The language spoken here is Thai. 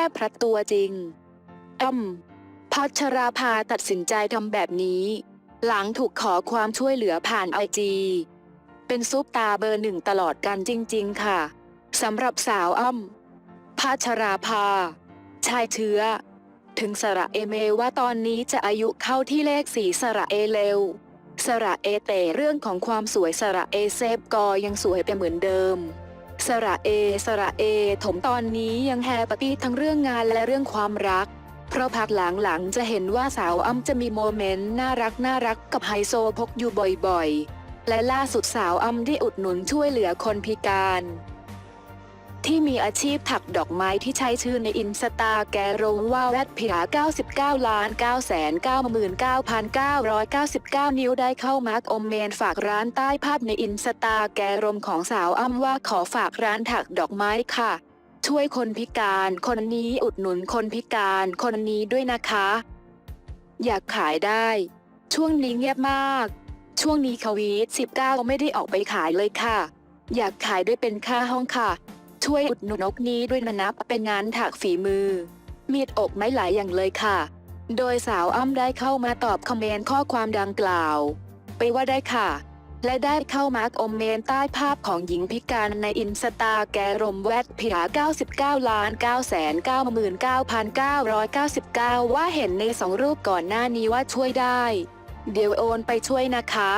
ม่พระตัวจริงอ้ำพัชราภาตัดสินใจทำแบบนี้ หลังถูกขอความช่วยเหลือผ่านไอจีเป็นซุปตาเบอร์หนึ่งตลอดกันจริง ๆ ค่ะสำหรับสาวอ้ำพัชราภา ชายเชื้อ ถึงสระเอเมว่าตอนนี้จะอายุเข้าที่เลขสีสระเอเร็วสระเอเตเรื่องของความสวยสระเอเซฟกอยังสวยไปเหมือนเดิม สระเอ สระเอ ถมตอนนี้ยังแฮปปี้ทั้งเรื่องงานและเรื่องความรัก เพราะพักหลังๆจะเห็นว่าสาวอ้ำจะมีโมเมนต์น่ารักน่ารักกับไฮโซพกอยู่บ่อยๆ และล่าสุดสาวอ้ำได้อุดหนุนช่วยเหลือคนพิการ ที่มีอาชีพถักดอกไม้ที่ใช้ชื่อในอินสตาแกรมว่าแวดเพีย99ล้าน9แสน99,999 นิ้วได้เข้ามาร์กอมเมนฝากร้านใต้ภาพในอินสตาแกรมของสาวอ้ำว่าขอฝากร้านถักดอกไม้ค่ะ ช่วยคนพิการคนนี้อุดหนุนคนพิการคนนี้ด้วยนะคะ อยากขายได้ ช่วงนี้เงียบมาก ช่วงนี้ควิด19 ไม่ได้ออกไปขายเลยค่ะ อยากขายด้วยเป็นค่าห้องค่ะ ช่วยอุดหนุนนกนี้ด้วยนะนับเป็นงานถักฝีมือ มีดอกไม้หลายอย่างเลยค่ะ โดยสาวอ้ำได้เข้ามาตอบคอมเมนต์ข้อความดังกล่าว ไปว่าได้ค่ะ และได้เข้ามาคอมเมนต์ใต้ภาพของหญิงพิการในอินสตาแกรมแวดพิหา99ล้าน9แสน99,999 ว่าเห็นในสองรูปก่อนหน้านี้ว่าช่วยได้ เดี๋ยวโอนไปช่วยนะคะ